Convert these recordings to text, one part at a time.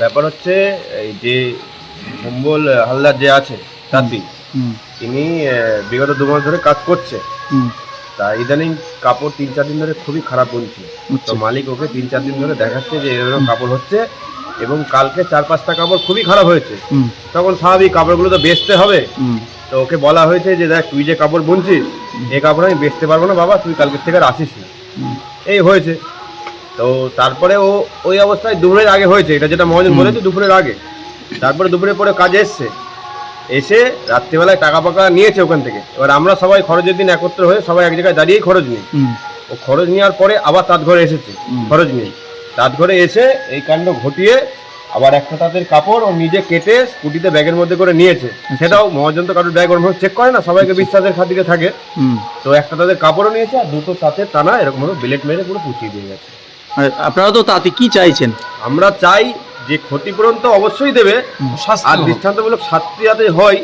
ব্যাপার হচ্ছে এই যে সম্বল হালদার যে আছে তাঁতি তিনি বিগত দু মাস ধরে কাজ করছে। তা ইদানিং কাপড় তিন চার দিন ধরে খুবই খারাপ বলছে তো আচ্ছা মালিক ওকে তিন চার দিন ধরে দেখাচ্ছে যে এরকম কাপড় হচ্ছে এবং কালকে চার পাঁচটা কাপড় খুবই খারাপ হয়েছে। তখন স্বাভাবিক কাপড়গুলো তো বেচতে হবে। তো ওকে বলা হয়েছে যে দেখ তুই যে কাপড় বুনছিস এই কাপড় আমি বেচতে পারব না বাবা তুই কালকের থেকে আর আসিস না। এই হয়েছে। তো তারপরে ও ওই অবস্থায় দুপুরের আগে হয়েছে এটা যেটা মহাজন বলেছে দুপুরের আগে। তারপরে দুপুরের পরে কাজে এসছে। এসে রাত্রিবেলায় টাকা পাকা নিয়েছে ওখান থেকে। এবার আমরা সবাই খরচের দিন একত্র হয়ে সবাই এক জায়গায় দাঁড়িয়েই খরচ নিই। ও খরচ নেওয়ার পরে আবার তাঁত ঘরে এসেছে খরচ নিয়ে। তাঁত ঘরে এসে এই কাণ্ড ঘটিয়ে আবার একটা তাঁতের কাপড় ও নিজে কেটে স্কুটিতে ব্যাগের মধ্যে করে নিয়েছে। সেটাও মহাজন তো কারোর ব্যাগ ওর চেক করে না সবাইকে বিশ্বাসের খাতিরে থাকে। তো একটা তাদের কাপড়ও নিয়েছে আর দুটো তাঁতের টানা এরকম ভাবে বিলেট মেরে পুরো পুচিয়ে দিয়ে গেছে। আপনারা তো তাতে কি চাইছেন? আমরা চাই যে ক্ষতিপূরণ তো অবশ্যই দেবে আর দৃষ্টান্তমূলক শাস্তি যাতে হয়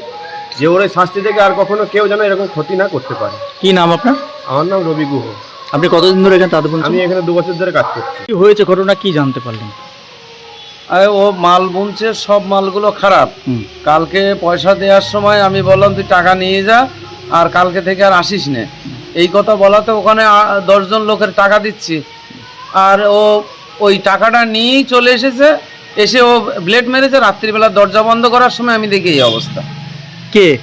যে ওর শাস্তি থেকে আর কখনো কেউ যেন এরকম ক্ষতি না করতে পারে। কি নাম আপনার? আমার নাম রবি গুহ। আপনি কতদিন ধরে এখানে তাঁত বুনছেন? আমি এখানে দু বছর ধরে কাজ করছি। কি হয়েছে ঘটনা কি জানতে পারলেন? আরে ও মাল বুনছে সব মালগুলো খারাপ। কালকে পয়সা দেওয়ার সময় আমি বললাম তুই টাকা নিয়ে যা আর কালকে থেকে আর আসিস নে। এই কথা বলাতে ওখানে দশজন লোকের টাকা দিচ্ছি। আর ও ওই টাকাটা নিয়েই চলে এসেছে। এসে ও ব্লেড মেরেছে রাত্রিবেলা দরজা বন্ধ করার সময় আমি দেখি এই অবস্থা। কে?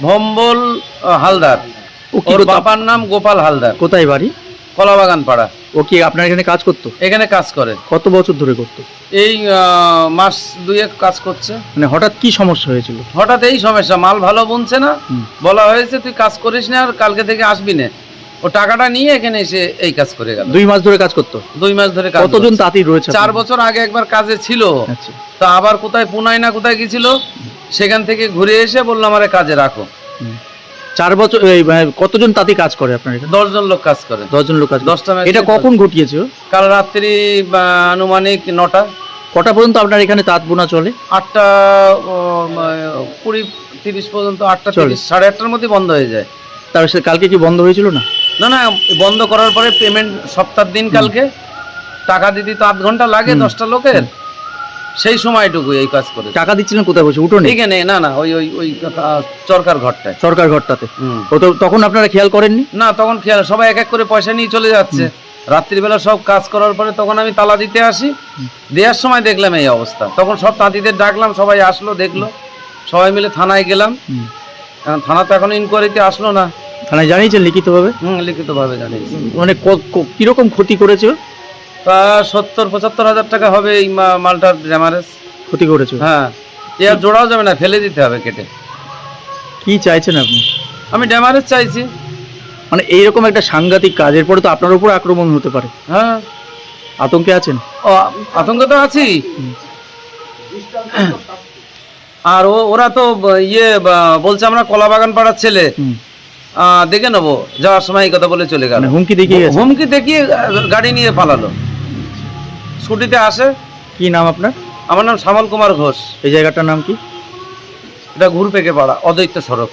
ভম্বল হালদার। ও কি ওর করতো? বাবার নাম গোপাল হালদার। কোথায় বাড়ি? কলাবাগান পাড়া ও কি আপনার এখানে কাজ করতো? এখানে কাজ করে। কত বছর ধরে করতো? এই আহ, মাস দুয়েক কাজ করছে। মানে হঠাৎ কি সমস্যা হয়েছিল? হঠাৎ এই সমস্যা মাল ভালো বুনছে না। হুম। বলা হয়েছে তুই কাজ করিস না আর কালকে থেকে আসবি না। ও টাকাটা নিয়ে এখানে এসে এই কাজ করে গেল। দুই মাস ধরে কাজ করতো? দুই মাস ধরে কাজ কতজন তাঁতি রয়েছে চার বছর আগে একবার কাজে ছিল। আচ্ছা। তা আবার কোথায় পুনাই না কোথায় গেছিল সেখান থেকে ঘুরে এসে বললাম আরে কাজে রাখো। চার বছর মানে কতজন তাঁতি কাজ করে আপনার দশজন লোক কাজ করে। দশজন লোক কাজ দশটা এটা কখন ঘটিয়েছে কাল রাত্রি আনুমানিক নটা। কটা পর্যন্ত আপনার এখানে তাঁত বোনা চলে? আটটা কুড়ি তিরিশ পর্যন্ত আটটা চলে। সাড়ে আটটার মধ্যে বন্ধ হয়ে যায়। তার কালকে কি বন্ধ হয়েছিল না? না না বন্ধ করার পরে পেমেন্ট সপ্তাহ দিন কালকে। টাকা দিতে তো আধ ঘণ্টা লাগে দশটা লোকের। সেই সময়টুকু এই কাজ করে। টাকা দিচ্ছিলেন কোথায় বসে? উঠোনে? এখানে না না ওই ওই ওই আহ, চরকার ঘরটায়। সরকার ঘরটাতে। ও তো তখন আপনারা খেয়াল করেননি? না তখন খেয়াল সবাই এক এক করে পয়সা নিয়ে চলে যাচ্ছে। রাত্রিবেলা সব কাজ করার পরে তখন আমি তালা দিতে আসি। দেওয়ার সময় দেখলাম এই অবস্থা। তখন সব তাঁতিদের ডাকলাম সবাই আসলো দেখল। সবাই মিলে থানায় গেলাম। থানা তো এখন ইনকোয়ারিতে আসলো না। থানায় জানিয়েছেন লিখিতভাবে? হুম লিখিতভাবে জানিয়েছি। মানে ক- ক- ক্ষতি করেছে? তা সত্তর পঁচাত্তর হাজার টাকা হবে এই মালটার ড্যামারেজ। ক্ষতি করেছে? হ্যাঁ এ আর জোড়াও যাবে না ফেলে দিতে হবে কেটে। কি চাইছেন আপনি? আমি ড্যামারেজ চাইছি। মানে এইরকম একটা সাংঘাতিক কাজের পরে তো আপনার উপর আক্রমণ হতে পারে। হ্যাঁ। আতঙ্কে আছেন? ও আতঙ্ক তো আছি। আর ও ওরা তো ইয়ে বলছে আমরা কলা বাগান পাড়ার ছেলে দেখে নেব। যাওয়ার সময় এই কথা বলে চলে গেল। মানে হুমকি দেখিয়ে হুমকি দেখিয়ে গাড়ি নিয়ে পালালো। স্কুটিতে আসে। কি নাম আপনার? আমার নাম শ্যামল কুমার ঘোষ। এই জায়গাটার নাম কি? এটা ঘুরপেকে পাড়া অদ্বৈত সড়ক।